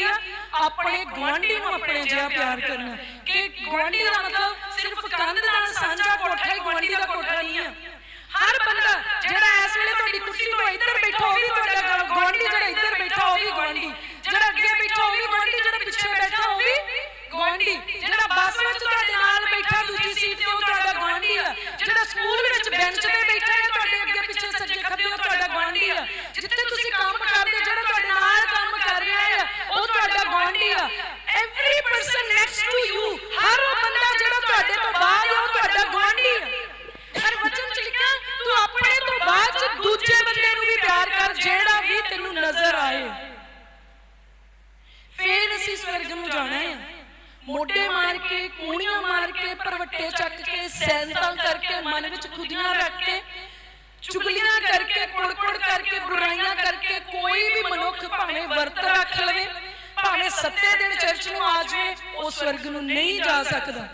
ਕੀ ਆ, ਆਪਣੇ ਗੁਆਂਢੀ ਨੂੰ ਆਪਣੇ ਜਿਹਾ ਪਿਆਰ ਕਰਨਾ। ਕਿ ਗੁਆਂਢੀ ਦਾ ਮਤਲਬ ਸਿਰਫ ਕੰਧ ਨਾਲ ਸਾਂਝਾ ਕੋਠਾ ਹੀ ਗੁਆਂਢੀ ਦਾ ਕੋਠਾ ਨਹੀਂ ਆ। ਹਰ ਬੰਦਾ ਜਿਹੜਾ ਇਸ ਵੇਲੇ ਤੁਹਾਡੀ ਕੁਰਸੀ ਤੋਂ ਇੱਧਰ ਬੈਠਾ, ਉਹ ਵੀ ਤੁਹਾਡਾ ਗੁਆਂਢੀ ਜਿਹੜਾ ਇੱਧਰ ਬੈਠਾ, ਉਹ ਵੀ ਗੁਆਂਢੀ। ਜਿਹੜਾ ਅੱਗੇ ਬੈਠਾ, ਉਹ ਵੀ ਗੁਆਂਢੀ। ਜਿਹੜਾ ਪਿੱਛੇ ਬੈਠਾ, ਉਹ ਵੀ ਗੁਆਂਢੀ। ਜਿਹੜਾ ਬੱਸ ਵਿੱਚ ਤੁਹਾਡੇ ਨਾਲ ਬੈਠਾ, ਦੂਜੀ ਸੀਟ ਤੇ, ਉਹ ਤੁਹਾਡਾ ਗੁਆਂਢੀ ਆ। ਜਿਹੜਾ ਸਕੂਲ ਵਿੱਚ ਬੈਂਚ ਤੇ ਬੈਠਾ ਹੈ ਤੁਹਾਡੇ ਅੱਗੇ ਪਿੱਛੇ ਸੱਜੇ ਖੱਬੇ, ਉਹ ਤੁਹਾਡਾ ਗੁਆਂਢੀ ਆ। ਜਿੱਥੇ ਤੁਸੀਂ ਕੰਮ ਕਰਦੇ ਜਿਹੜਾ ਤੁਹਾਡੇ ਨਾਲ ਕੰਮ ਕਰ ਰਿਹਾ ਹੈ ਉਹ ਤੁਹਾਡਾ ਗੁਆਂਢੀ ਆ। Every person next to you ਹਰ ਉਹ ਬੰਦਾ ਜਿਹੜਾ ਤੁਹਾਡੇ ਤੋਂ ਬਾਅਦ ਹੈ ਉਹ ਤੁਹਾਡਾ ਗੁਆਂਢੀ ਆ। ਹਰ ਵਚਨ ਚ ਲਿਖਿਆ, ਤੂੰ ਆਪਣੇ ਤੋਂ ਬਾਅਦ ਚ ਦੂਜੇ ਬੰਦੇ ਨੂੰ ਵੀ ਪਿਆਰ ਕਰ, ਜਿਹੜਾ ਵੀ ਤੈਨੂੰ ਨਜ਼ਰ ਆਏ। ਫੇਰ ਅਸੀਂ ਸਵਰਗ ਨੂੰ ਜਾਣਾ ਹੈ ਮੋਢੇ ਮਾਰ ਕੇ ਕੂਣੀਆਂ ਮਾਰ ਕੇ, ਪਰਵੱਟੇ ਚੱਕ ਕੇ, ਸੈਂਤਾਂ ਕਰਕੇ, ਮਨ ਵਿੱਚ ਖੁਦੀਆਂ ਰੱਖ ਕੇ, ਚੁਗਲੀਆਂ ਕਰਕੇ, ਕੁੜਕੁੜ ਕਰਕੇ, ਬੁਰਾਈਆਂ ਕਰਕੇ, ਕੋਈ ਵੀ ਮਨੁੱਖ ਭਾਵੇਂ ਵਰਤ ਰੱਖ ਲਵੇ ਭਾਵੇਂ ਸੱਤੇ ਦਿਨ ਚਰਚ ਨੂੰ ਆ ਜਾਵੇ ਉਹ ਸਵਰਗ ਨੂੰ ਨਹੀਂ ਜਾ ਸਕਦਾ।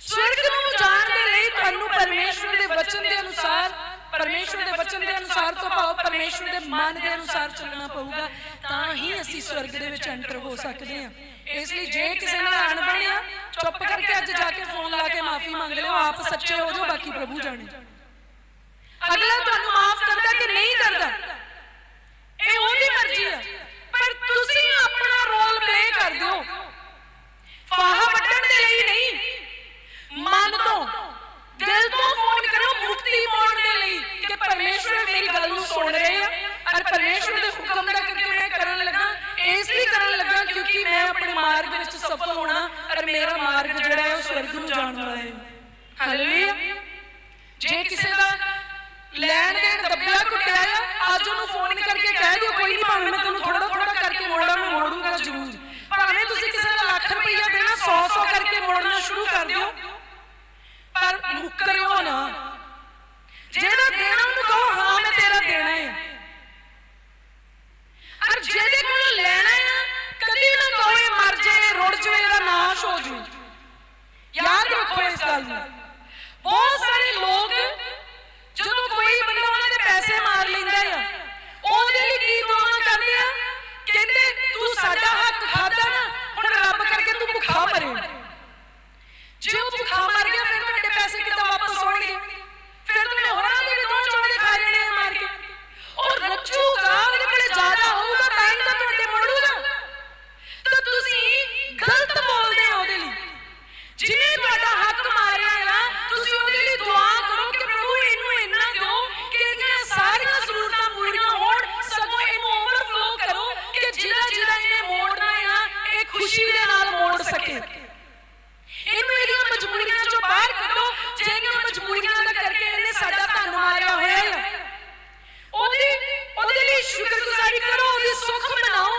ਸਵਰਗ ਨੂੰ ਜਾਣ ਦੇ ਲਈ ਤੁਹਾਨੂੰ ਪਰਮੇਸ਼ਵਰ ਦੇ ਵਚਨ ਦੇ ਅਨੁਸਾਰ, ਪਰਮੇਸ਼ਵਰ ਦੇ ਵਚਨ ਦੇ ਅਨੁਸਾਰ ਤੋਂ ਭਾਵ ਪਰਮੇਸ਼ਵਰ ਦੇ ਮਨ ਦੇ ਅਨੁਸਾਰ ਚੱਲਣਾ ਪਊਗਾ, ਤਾਂ ਹੀ ਅਸੀਂ ਸਵਰਗ ਦੇ ਵਿੱਚ ਐਂਟਰ ਹੋ ਸਕਦੇ ਹਾਂ। ਇਸ ਲਈ ਜੇ ਕਿਸੇ ਨਾਲ ਅਣਬਣ ਆ ਚੁੱਪ ਕਰਕੇ ਅੱਜ ਜਾ ਕੇ ਫੋਨ ਲਾ ਕੇ ਮਾਫੀ ਮੰਗ ਲਓ, ਆਪ ਸੱਚੇ ਹੋ ਜਾਓ, ਬਾਕੀ ਪ੍ਰਭੂ ਜਾਣੇ। ਅਗਲਾ ਤੁਹਾਨੂੰ ਮਾਫ ਕਰਦਾ ਕਿ ਨਹੀਂ ਮੋੜ ਸਕੇ। ਇਹਨੂੰ ਇਹਦੀਆਂ ਮਜਬੂਰੀਆਂ ਚੋਂ ਬਾਹਰ ਕੱਢੋ, ਜਿਹੜੀਆਂ ਮਜਬੂਰੀਆਂ ਦਾ ਕਰਕੇ ਇਹਨੇ ਸਾਡਾ ਧੰਨ ਮਾਰਿਆ ਹੋਇਆ ਹੈ। ਉਹਦੀ ਉਹਦੇ ਲਈ ਸ਼ੁਕਰਗੁਜ਼ਾਰੀ ਕਰੋ, ਉਹਦੀ ਸੁੱਖ ਮਨਾਓ।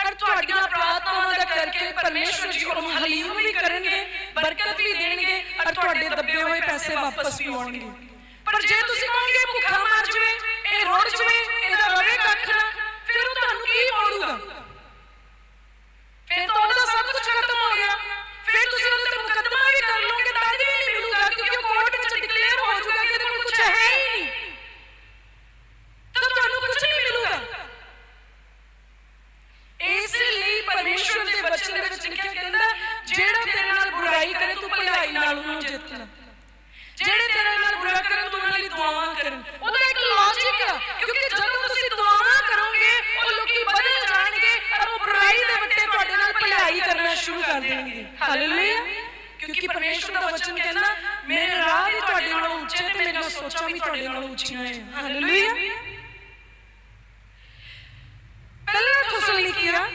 ਅਰ ਤੁਹਾਡੀਆਂ ਪ੍ਰਾਰਥਨਾਵਾਂ ਦਾ ਕਰਕੇ ਪਰਮੇਸ਼ਵਰ ਜੀ ਉਹਨੂੰ ਹਲੀਮ ਵੀ ਕਰਨਗੇ, ਬਰਕਤ ਵੀ ਦੇਣਗੇ ਅਰ ਤੁਹਾਡੇ ਦੱਬੇ ਹੋਏ ਪੈਸੇ ਵਾਪਸ ਵੀ ਆਉਣਗੇ। ਪਰ ਜੇ ਤੁਸੀਂ ਕਹੋਗੇ ਭੁੱਖਾ ਮਰ ਜਵੇ, ਇਹ ਰੁੜ ਜਵੇ, ਇਹਦਾ ਰਵੇ ਕੱਖ ਨਾ, ਫਿਰ ਉਹ ਤੁਹਾਨੂੰ ਕੀ ਮੋੜੂਗਾ ਫਿਰ ਤਾਂ ਉਹਦਾ ਸਭ ਕੁਝ ਖਤਮ ਹੋ ਗਿਆ ਫਿਰ ਤੁਸੀਂ ਉਹਦੇ ਤੇ ਮੁਕੱਦਮਾ ਵੀ ਕਰ ਲਓਗੇ ਤਾਂ ਵੀ ਨਹੀਂ ਮਿਲੂਗਾ ਕਿਉਂਕਿ ਉਹ ਕੋਰਟ ਵਿੱਚ ਡਿਕਲੇਅਰ ਹੋ ਜਾਊਗਾ ਕਿ ਇਹਦੇ ਕੋਲ ਕੁਝ ਹੈ ਹੀ ਨਹੀਂ ਤਾਂ ਤੁਹਾਨੂੰ ਕੁਝ ਨਹੀਂ ਮਿਲੂਗਾ ਇਸ ਲਈ ਪਰਮੇਸ਼ਵਰ ਦੇ ਵਚਨ ਦੇ ਵਿੱਚ ਲਿਖਿਆ ਕਹਿੰਦਾ ਜਿਹੜਾ ਤੇਰੇ ਨਾਲ ਕਰੇ, ਤੂੰ ਭਲਾਈ ਨਾਲ ਉਹਨੂੰ ਜਿੱਤ ਜਿਹੜੇ ਤੇਰੇ ਨਾਲ ਬੁਰਾ ਕਰਨ, ਤੂੰ ਉਹਨਾਂ ਲਈ ਦੁਆਵਾਂ ਕਰਨ। ਉਹਦਾ ਇੱਕ ਲੌਜੀਕ ਆ, ਕਿਉਂਕਿ ਜਦੋਂ ਤੁਸੀਂ ਦੁਆਵਾਂ ਕਰੋਗੇ, ਉਹ ਲੋਕੀ ਬਦਲ ਜਾਣਗੇ ਔਰ ਉਹ ਬੁਰਾਈ ਦੇ ਵੱਟੇ ਤੁਹਾਡੇ ਨਾਲ ਭਲਾਈ ਕਰਨਾ ਸ਼ੁਰੂ ਕਰ ਦੇਣਗੇ। ਹਾਲੇਲੂਇਆ ਕਿਉਂਕਿ ਪਰਮੇਸ਼ਵਰ ਦਾ ਵਚਨ ਕਹਿੰਦਾ, ਮੇਰੇ ਰਾਹ ਵੀ ਤੁਹਾਡੇ ਨਾਲੋਂ ਉੱਚੇ ਤੇ ਮੇਰੀਆਂ ਸੋਚਾਂ ਵੀ ਤੁਹਾਡੇ ਨਾਲੋਂ ਉੱਚੀਆਂ ਹੈ ਹਾਲੇਲੂਇਆ ਪਹਿਲਾ ਥੁਸਲਨੀਕੀਆ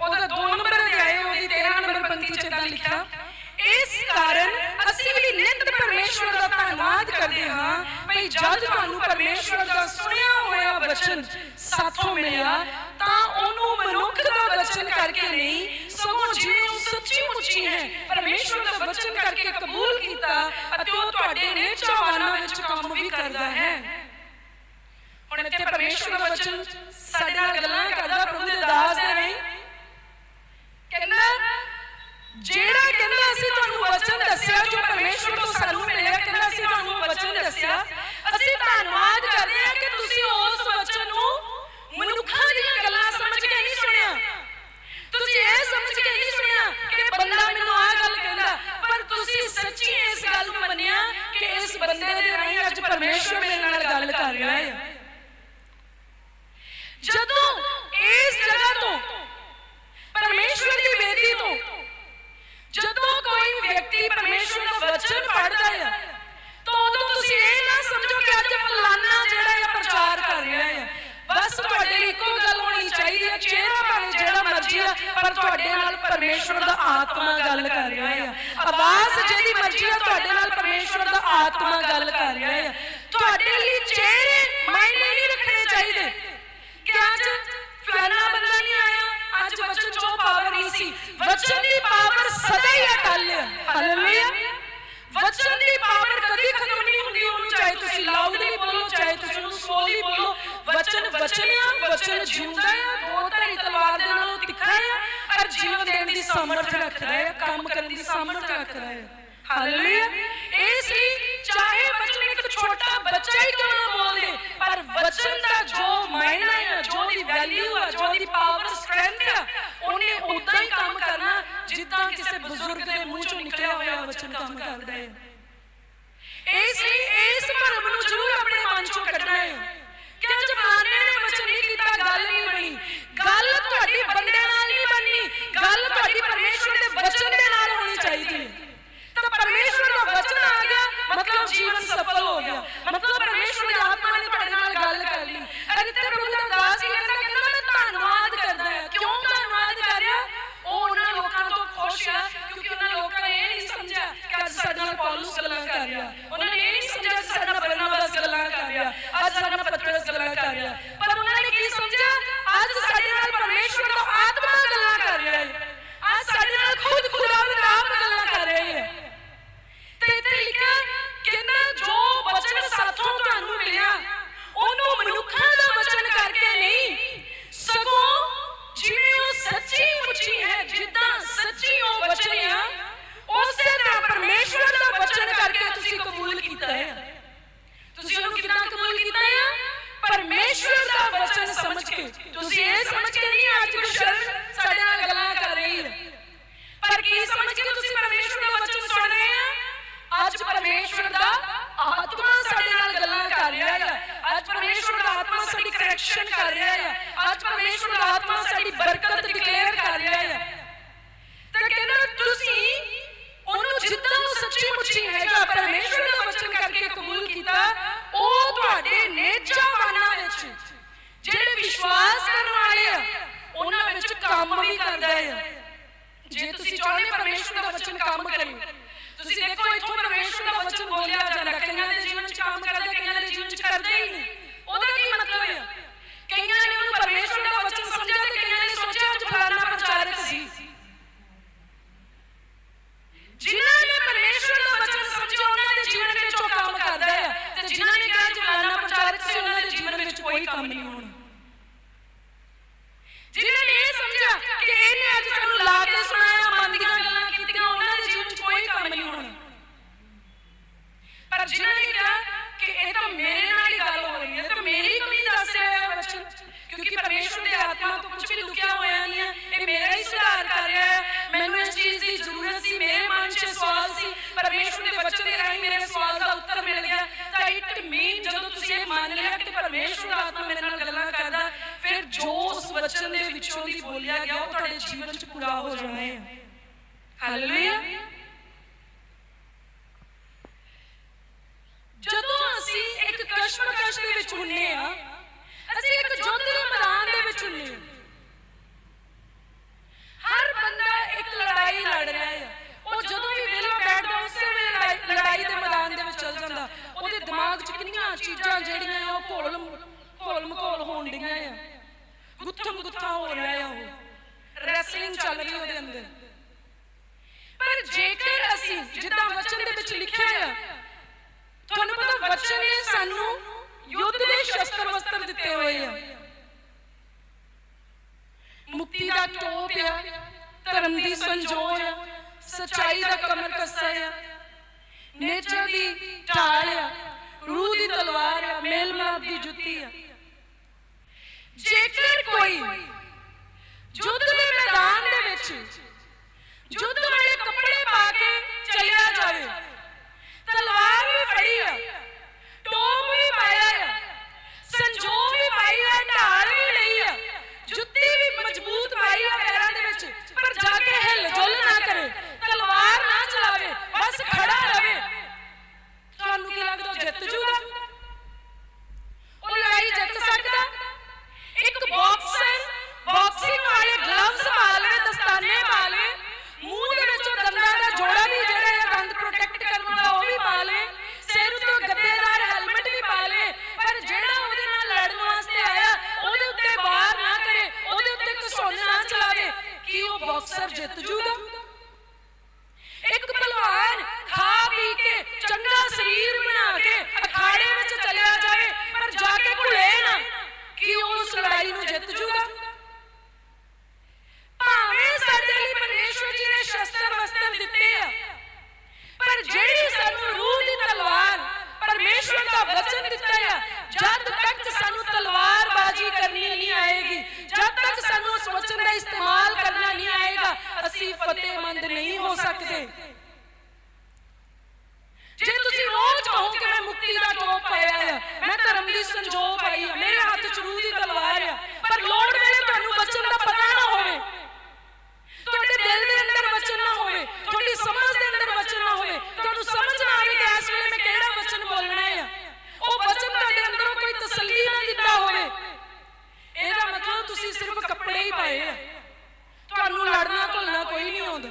ਉਹਦਾ 2 ਨੰਬਰ ਅਧਿਆਇ, ਉਹਦੀ 13 ਨੰਬਰ ਪੰਕਤੀ ਚ ਇਦਾਂ ਲਿਖਿਆ ਇਸ ਕਾਰਨ ਅਸੀਂ ਵੀ ਨਿਤ ਪਰਮੇਸ਼ਵਰ ਦਾ ਧੰਨਵਾਦ ਕਰਦੇ ਹਾਂ ਭਈ ਜਦ ਤੁਹਾਨੂੰ ਪਰਮੇਸ਼ਵਰ ਦਾ ਸੁਣਿਆ ਹੋਇਆ ਵਚਨ ਸਾਥੋਂ ਮਿਲਿਆ, ਤਾਂ ਉਹਨੂੰ ਮਨੁੱਖ ਦਾ ਵਚਨ ਕਰਕੇ ਨਹੀਂ, ਸਗੋਂ ਜਿਵੇਂ ਉਹ ਸੱਚੀ ਮੁੱਚੀ ਹੈ, ਪਰਮੇਸ਼ਵਰ ਦਾ ਵਚਨ ਕਰਕੇ ਕਬੂਲ ਕੀਤਾ ਅਤੇ ਉਹ ਤੁਹਾਡੇ ਨਿਚਾਵਾਨਾਂ ਵਿੱਚ ਕੰਮ ਵੀ ਕਰਦਾ ਹੈ। ਹੁਣ ਇੱਥੇ ਪਰਮੇਸ਼ਵਰ ਦਾ ਵਚਨ ਸਾਡੇ ਨਾਲ ਗੱਲਾਂ ਕਰਦਾ ਜਿਹੜਾ ਕਹਿੰਦਾ ਅਸੀਂ ਤੁਹਾਨੂੰ ਵਚਨ ਦੱਸਿਆ, ਜੋ ਪਰਮੇਸ਼ਵਰ ਤੋਂ ਸਾਨੂੰ ਮਿਲਿਆ, ਕਹਿੰਦਾ ਅਸੀਂ ਤੁਹਾਨੂੰ ਵਚਨ ਦੱਸਿਆ, ਅਸੀਂ ਧੰਨਵਾਦ ਕਰਦੇ ਹਾਂ ਕਿ ਤੁਸੀਂ ਉਸ ਵਚਨ ਨੂੰ ਮਨੁੱਖਾਂ ਦੀਆਂ ਗੱਲਾਂ ਸਮਝ ਕੇ ਨਹੀਂ ਸੁਣਿਆ। ਤੁਸੀਂ ਇਹ ਸਮਝ ਕੇ ਨਹੀਂ ਸੁਣਿਆ ਕਿ ਬੰਦਾ ਮੈਨੂੰ ਆਹ ਗੱਲ ਕਹਿੰਦਾ, ਪਰ ਤੁਸੀਂ ਸੱਚੀ ਇਸ ਗੱਲ ਨੂੰ ਮੰਨਿਆ ਕਿ ਇਸ ਬੰਦੇ ਦੇ ਰਾਹੀਂ ਅੱਜ ਪਰਮੇਸ਼ਵਰ ਮੇਰੇ ਨਾਲ ਗੱਲ ਕਰ ਰਿਹਾ ਹੈ। ਜਦੋਂ ਇਸ ਜਗ੍ਹਾ ਤੋਂ ਪਰਮੇਸ਼ਵਰ ਦੀ ਬੇਦੀ ਤੋਂ ਜਦੋਂ ਕੋਈ ਵਿਅਕਤੀ ਪਰਮੇਸ਼ਵਰ ਦਾ ਵਚਨ ਪੜ੍ਹਦਾ ਹੈ ਤਾਂ ਉਦੋਂ ਤੁਸੀਂ ਇਹ ਨਾ ਸਮਝੋ ਕਿ ਅੱਜ ਫਲਾਨਾ ਜਿਹੜਾ ਹੈ ਪ੍ਰਚਾਰ ਕਰ ਰਿਹਾ ਹੈ ਬਸ ਤੁਹਾਡੇ ਲਈ ਇੱਕੋ ਗੱਲ ਹੋਣੀ ਚਾਹੀਦੀ ਹੈ ਚਿਹਰਾ ਭਾਵੇਂ ਜਿਹੜਾ ਮਰਜ਼ੀ ਆ, ਪਰ ਤੁਹਾਡੇ ਨਾਲ ਪਰਮੇਸ਼ਵਰ ਦਾ ਆਤਮਾ ਗੱਲ ਕਰ ਰਿਹਾ ਹੈ ਆਵਾਜ਼ ਜਿਹਦੀ ਮਰਜ਼ੀ ਆ, ਤੁਹਾਡੇ ਨਾਲ ਪਰਮੇਸ਼ਵਰ ਦਾ ਆਤਮਾ ਗੱਲ ਕਰ ਰਿਹਾ ਹੈ ਤੁਹਾਡੇ ਲਈ ਚਿਹਰੇ ਮਾਇਨੇ ਸੀ। ਵਚਨ ਦੀ ਪਾਵਰ ਸਦਾ ਹੀ ਅਟਲ ਹੈ। ਹਾਲੇਲੂਇਆ ਵਚਨ ਦੀ ਪਾਵਰ ਕਦੀ ਖਤਮ ਨਹੀਂ ਹੁੰਦੀ ਉਹਨੂੰ, ਚਾਹੇ ਤੁਸੀਂ ਲਾਊਡਲੀ ਬੋਲੋ, ਚਾਹੇ ਤੁਸੀਂ ਉਹਨੂੰ ਸਲੋਲੀ ਬੋਲੋ। ਵਚਨ ਵਚਨ ਆ, ਵਚਨ ਜਿਉਂਦਾ ਆ, ਦੋ ਧਾਰੀ ਤਲਵਾਰ ਦੇ ਨਾਲ ਉਹ ਤਿੱਖਾ ਆ, ਪਰ ਜੀਵਨ ਦੇਣ ਦੀ ਸਮਰਥ ਰੱਖਦਾ ਹੈ ਕੰਮ ਕਰਨ ਦੀ ਸਮਰਥ ਰੱਖਦਾ ਹੈ ਹਾਲੇਲੂਇਆ ਇਸ ਲਈ ਚਾਹੇ ਵਚਨ ਇੱਕ ਛੋਟਾ ਬੱਚਾ ਹੀ ਕਿਉਂ ਨਾ ਬੋਲੇ ਪਰ ਵਚਨ ਦਾ ਜੋ ਮਾਇਨਾ ਹੈ ਜੋ ਦੀ ਵੈਲਿਊ ਹੈ ਜੋ ਦੀ ਪਾਵਰ ਸਟਰੈਂਥ ਹੈ ਉਹਨੇ ਉਦਾਂ ਹੀ ਕੰਮ ਕਰਨਾ ਜਿੱਦਾਂ ਕਿਸੇ ਬਜ਼ੁਰਗ ਦੇ ਮੂੰਹ ਚੋਂ ਨਿਕਲਿਆ ਹੋਇਆ ਵਚਨ ਕੰਮ ਕਰਦਾ ਹੈ। ਇਸ ਲਈ ਇਸ ਭਰਮ ਨੂੰ ਜ਼ਰੂਰ ਆਪਣੇ ਮਨ ਚੋਂ ਕੱਢਣਾ ਹੈ। ਕਿ ਅੱਜ ਫਲਾਣੇ ਨੇ ਵਚਨ ਨਹੀਂ ਕੀਤਾ, ਗੱਲ ਨਹੀਂ ਬਣੀ। ਗੱਲ ਤੁਹਾਡੀ ਬੰਦੇ ਨਾਲ ਨਹੀਂ ਬਣਨੀ। ਗੱਲ ਤੁਹਾਡੀ ਪਰਮੇਸ਼ਵਰ ਦੇ ਵਚਨ ਦੇ ਨਾਲ ਹੋਣੀ ਚਾਹੀਦੀ ਹੈ। ਤਾਂ ਪਰਮੇਸ਼ਵਰ ਦਾ ਵਚਨ ਆ ਗਿਆ, ਮਤਲਬ ਜੀਵਨ ਸਫਲ ਹੋ ਗਿਆ। ਮਤਲਬ ਪਰਮੇਸ਼ਵਰ ਦੀ ਆਤਮਾ ਨੇ ਤੁਹਾਡੇ ਨਾਲ ਗੱਲ ਕਰ ਲਈ ਅਰੇ ਤੇ ਪ੍ਰਭੂ ਦਾ ਦਾਸ ਹੀ ਕਹਿੰਦਾ ਕਹਿੰਦਾ ਮੈਂ ਧੰਨਵਾਦ ਕਰਦਾ ਹਾਂ ਕਿਉਂ ਧੰਨਵਾਦ ਕਰ ਰਿਹਾ ਉਹ ਉਹਨਾਂ ਲੋਕਾਂ ਤੋਂ ਖੁਸ਼ ਆ ਕਿਉਂਕਿ ਉਹਨਾਂ ਲੋਕਾਂ ਨੇ ਇਹ ਨਹੀਂ ਸਮਝਿਆ ਕਿ ਅੱਜ ਸਾਡੇ ਗੱਲਾਂ ਕਰ ਰਿਹਾ। ਉਹਨਾਂ ਨੇ ਇਹ ਨਹੀਂ ਸਮਝਿਆ ਕਿ ਸਾਡੇ ਨਾਲ ਗੱਲਾਂ ਕਰ ਰਿਹਾ। ਅੱਜ ਸਾਡੇ ਨਾਲ ਗੱਲਾਂ ਕਰ ਰਿਹਾ। ਪਰ ਉਹਨਾਂ ਨੇ ਕੀ ਸਮਝਿਆ ਅੱਜ ਸਾਡੇ ਨਾਲ ਪਰਮੇਸ਼ਵਰ ਦਾ ਆਤਮਾ ਗੱਲਾਂ ਕਰ ਰਿਹਾ ਹੈ ਅੱਜ ਸਾਡੇ ਨਾਲ ਖੁਦ ਖੁਦਾਵੰਦ ਆਪ ਗੱਲਾਂ ਕਰ ਰਿਹਾ ਹੈ ਤੇ ਇੱਥੇ ਲਿਖਿਆ ਕਹਿੰਦਾ ਜੋ ਵਚਨ ਸਾਥੋਂ ਤੁਹਾਨੂੰ ਮਿਲਿਆ ਉਹਨੂੰ ਮਨੁੱਖਾਂ ਦਾ ਵਚਨ ਕਰਕੇ ਨਹੀਂ ਸਗੋਂ ਜਿਵੇਂ ਉਹ ਸੱਚੀ ਮੁੱਚੀ ਹੈ ਜਿੱਦਾਂ ਸੱਚੀ ਉਹ ਵਚਨ ਆ ਉਸੇ ਤਰ੍ਹਾਂ ਪਰਮੇਸ਼ਵਰ ਦਾ ਵਚਨ ਕਰਕੇ ਤੁਸੀਂ ਕਬੂਲ ਕੀਤਾ ਹੈ ਤੁਸੀਂ ਉਹਨੂੰ ਕਿੱਦਾਂ ਕਬੂਲ ਕੀਤਾ ਹੈ ਪਰਮੇਸ਼ਵਰ ਦਾ ਵਚਨ ਸਮਝ ਕੇ ਤੁਸੀਂ ਇਹ ਸਮਝ ਕੇ ਨਹੀਂ ਅੱਜ ਗੁਰਸ਼ਰਨ ਸਾਡੇ ਨਾਲ ਗੱਲਾਂ ਕਰ ਰਹੀ ਹੈ ਪਰ ਕੀ ਸਮਝ ਕੇ ਤੁਸੀਂ ਪਰਮੇਸ਼ਵਰ ਦਾ ਵਚਨ ਸੁਣ ਰਹੇ ਆ ਅੱਜ ਪਰਮੇਸ਼ਵਰ ਦਾ ਆਤਮਾ ਸਾਡੇ ਨਾਲ ਗੱਲਾਂ ਕਰ ਰਿਹਾ ਹੈ ਅੱਜ ਪਰਮੇਸ਼ਵਰ ਦਾ ਆਤਮਾ ਸਾਡੀ ਕਰੈਕਸ਼ਨ ਕਰ ਰਿਹਾ ਹੈ ਅੱਜ ਪਰਮੇਸ਼ਵਰ ਦਾ ਆਤਮਾ ਸਾਡੀ ਬਰਕਤ ਡਿਕਲੇਅਰ ਕਰ ਰਿਹਾ ਹੈ ਤਾਂ ਕਹਿੰਦਾ ਤੁਸੀਂ ਉਹਨੂੰ ਜਿੱਦਾਂ ਉਹ ਸੱਚੀ ਹੈਗਾ ਪਰਮੇਸ਼ਵਰ ਦਾ ਵਚਨ ਕਰਕੇ ਕਬੂਲ ਕੀਤਾ, ਉਹ ਤੁਹਾਡੇ ਨੇਜਾਵਾਨਾਂ ਵਿੱਚ, ਜਿਹੜੇ ਵਿਸ਼ਵਾਸ ਕਰਨ ਵਾਲੇ ਆ, ਉਹਨਾਂ ਵਿੱਚ ਕੰਮ ਵੀ ਕਰਦਾ ਹੈ ਜੇ ਤੁਸੀਂ ਚਾਹੁੰਦੇ ਪਰਮੇਸ਼ਵਰ ਦਾ ਵਚਨ ਕੰਮ ਕਰੇ, ਤੁਸੀਂ ਦੇਖੋ ਇੱਥੋਂ ਪਰਮੇਸ਼ਵਰ ਦਾ ਵਚਨ ਬੋਲਿਆ ਜਾਂਦਾ, ਕਈਆਂ ਦੇ ਜੀਵਨ 'ਚ ਕੰਮ ਕਰਦਾ, ਕਈਆਂ ਦੇ ਜੀਵਨ 'ਚ ਕਰਦਾ ਹੀ ਨਹੀਂ। ਉਹਦਾ ਕੀ ਮਤਲਬ ਹੈ ਕਈਆਂ ਨੇ ਉਹਨੂੰ ਪਰਮੇਸ਼ਵਰ ਦਾ ਵਚਨ ਸਮਝਿਆ ਤੇ ਕਈਆਂ ਨੇ ਸੋਚਿਆ ਅੱਜ ਫਲਾਣਾ ਪ੍ਰਚਾਰਕ ਸੀ। ਜਿਨ੍ਹਾਂ ਨੇ ਪਰਮੇਸ਼ਵਰ ਦਾ ਵਚਨ ਸਮਝਿਆ ਉਹਨਾਂ ਦੇ ਜੀਵਨ ਵਿੱਚ ਉਹ ਕੰਮ ਕਰਦਾ ਹੈ ਤੇ ਜਿਨ੍ਹਾਂ ਨੇ ਕਿਹਾ ਜਵਾਨਾ ਪ੍ਰਚਾਰਕ ਸੀ ਉਹਨਾਂ ਦੇ ਜੀਵਨ ਵਿੱਚ ਕੋਈ ਕੰਮ ਨਹੀਂ ਹੋਣਾ। ਜਿਨ੍ਹਾਂ ਨੇ ਇਹ ਸਮਝਿਆ ਕਿ ਇਹਨੇ ਅੱਜ ਸਾਨੂੰ ਲਾ ਕੇ ਸੁਣਾਇਆ ਮਨ ਗੱਲਾਂ ਕੀਤੀਆਂ, ਉਹਨਾਂ ਦੇ ਜੀਵਨ 'ਚ ਕੋਈ ਕੰਮ ਨਹੀਂ ਹੋਣਾ। ਪਰ ਜਿਨ੍ਹਾਂ ਨੇ ਕਿਹਾ ਕਿ ਇਹ ਤਾਂ ਮੇਰੇ ਨਾਲ ਹੀ ਗੱਲ ਹੋ ਰਹੀ ਹੈ ਤਾਂ ਮੇਰੀ ਕਮੀ ਦੱਸ ਰਿਹਾ ਹੈ ਵਚਨ, ਕਿਉਂਕਿ ਪਰਮੇਸ਼ਵਰ ਦੀ ਆਤਮਾ ਤੋਂ ਕੁਝ ਵੀ ਲੁਕਿਆ ਹੋਇਆ ਨਹੀਂ ਹੈ, ਇਹ ਮੇਰਾ ਹੀ ਸੁਧਾਰ ਕਰ ਰਿਹਾ ਹੈ। ਮੈਨੂੰ ਇਸ ਚੀਜ਼ ਦੀ ਜ਼ਰੂਰਤ ਸੀ, ਮੇਰੇ ਮਨ 'ਚ ਸਵਾਲ ਸੀ, ਪਰਮੇਸ਼ਵਰ ਦੇ ਵਚਨ ਦੇ ਰਾਹੀਂ ਮੇਰੇ ਸਵਾਲ ਦਾ ਉੱਤਰ ਮਿਲ ਗਿਆ। ਤਾਂ ਮੀਨ ਜਦੋਂ ਤੁਸੀਂ ਇਹ ਮੰਨ ਲਿਆ ਕਿ ਪਰਮੇਸ਼ਵਰ ਆਤਮਾ ਮੇਰੇ ਨਾਲ ਗੱਲਾਂ ਕਰਦਾ, ਫਿਰ ਜੋ ਉਸ ਵਚਨ ਦੇ ਵਿੱਚੋਂ ਦੀ ਬੋਲਿਆ ਗਿਆ, ਉਹ ਤੁਹਾਡੇ ਜੀਵਨ 'ਚ ਪੂਰਾ ਹੋ ਜਾਣਾ ਹੈ। ਹਾਲੇਲੂਇਆ ਜਦੋਂ ਅਸੀਂ ਇੱਕ ਕਸ਼ਮਕਸ਼ ਦੇ ਵਿੱਚ ਹੁੰਨੇ ਆ ਅਸੀਂ ਇੱਕ ਯੁੱਧ ਦੇ ਮੈਦਾਨ ਦੇ ਵਿੱਚ ਹੁੰਨੇ ਆ ਹਰ ਬੰਦਾ ਇੱਕ ਲੜਾਈ ਲੜ ਰਿਹਾ ਹੈ ਉਹ ਜਦੋਂ ਵੀ ਵਿਹਲਾ ਬੈਠਦਾ ਉਸੇ ਵੇਲੇ ਲੜਾਈ- ਲੜਾਈ ਦੇ ਮੈਦਾਨ ਦੇ ਵਿੱਚ ਚੱਲ ਜਾਂਦਾ ਉਹਦੇ ਦਿਮਾਗ 'ਚ ਕਿੰਨੀਆਂ ਚੀਜ਼ਾਂ ਜਿਹੜੀਆਂ ਆ ਉਹ ਘੋਲ ਘੋਲ ਮਘੋਲ ਆ। ਗੁੱਥਮ ਗੁੱਥਾ ਹੋ ਰਿਹਾ ਆ ਉਹ। ਰੈਸਲਿੰਗ ਚੱਲ ਰਹੀ ਉਹਦੇ ਅੰਦਰ। ਪਰ ਜੇਕਰ ਅਸੀਂ ਜਿੱਦਾਂ ਵਚਨ ਦੇ ਵਿੱਚ ਲਿਖਿਆ ਆ, ਤੁਹਾਨੂੰ ਪਤਾ ਵਚਨ ਨੇ ਸਾਨੂੰ ਯੁੱਧ ਦੇ ਸ਼ਸਤਰ ਵਸਤਰ ਦਿੱਤੇ ਹੋਏ ਆ। ਮੁਕਤੀ ਦਾ ਟੋਪ ਆ, ਧਰਮ ਦੀ ਸੰਜੋਰ ਆ, ਸਚਾਈ ਦਾ ਕਮਰ ਕੱਸਾ ਆ, ਨੇਚਰ ਦੀ ਢਾਲ ਆ, ਰੂਹ ਦੀ ਤਲਵਾਰ ਆ ਮੇਲ ਮਿਲਾਪ ਦੀ ਜੁੱਤੀ ਆ। ਜੇਕਰ ਕੋਈ ਜੁੱਧ ਦੇ ਮੈਦਾਨ ਦੇ ਵਿੱਚ ਜੁੱਧ ਵਾਲੇ ਕੱਪੜੇ ਪਾ ਕੇ ਚੱਲਿਆ ਜਾਵੇ, ਤਲਵਾਰ ਵੀ ਫੜੀ ਆ, ਟੋਪ ਵੀ ਪਾਇਆ ਆ ਸੰਜੋ ਵੀ ਪਾਈ ਆ, ਢਾਲ ਵੀ ਲਈ ਆ, ਜੁੱਤੀ ਵੀ ਮਜ਼ਬੂਤ ਪਾਈ ਆ ਦਿੰਦੇ ਆ। ਪਰ ਜਿਹੜੀ ਸਾਨੂੰ ਰੂਹ ਦੀ ਤਲਵਾਰ ਪਰਮੇਸ਼ਵਰ ਦਾ ਵਚਨ ਦਿੱਤਾ ਆ, ਜਦ ਤੱਕ ਸਾਨੂੰ ਤਲਵਾਰਬਾਜ਼ੀ ਕਰਨੀ ਨਹੀਂ ਆਏਗੀ, ਜਦ ਤੱਕ ਸਾਨੂੰ ਉਸ ਵਚਨ ਦਾ ਇਸਤੇਮਾਲ ਕਰਨਾ ਨਹੀਂ ਆਏਗਾ, ਅਸੀਂ ਫਤਿਹਮੰਦ ਨਹੀਂ ਹੋ ਸਕਦੇ। ਜੇ ਤੁਸੀਂ ਰੋਜ਼ ਕਹੋ ਕਿ ਮੈਂ ਮੁਕਤੀ ਦਾ ਟੋਪ ਪਾਇਆ ਆ, ਮੈਂ ਧਰਮ ਦੀ ਸੰਜੋਗ ਪਾਈ ਆ, ਮੇਰੇ ਹੱਥ ਚ ਰੂਹ ਦੀ ਤਲਵਾਰ ਆ, ਪਰ ਲੋੜ ਵੇਲੇ ਸਿਰਫ ਕੱਪੜੇ ਹੀ ਪਾਏ ਆ। ਤੁਹਾਨੂੰ ਲੜਨਾ ਘੁਲਣਾ ਕੋਈ ਨਹੀਂ ਆਉਂਦਾ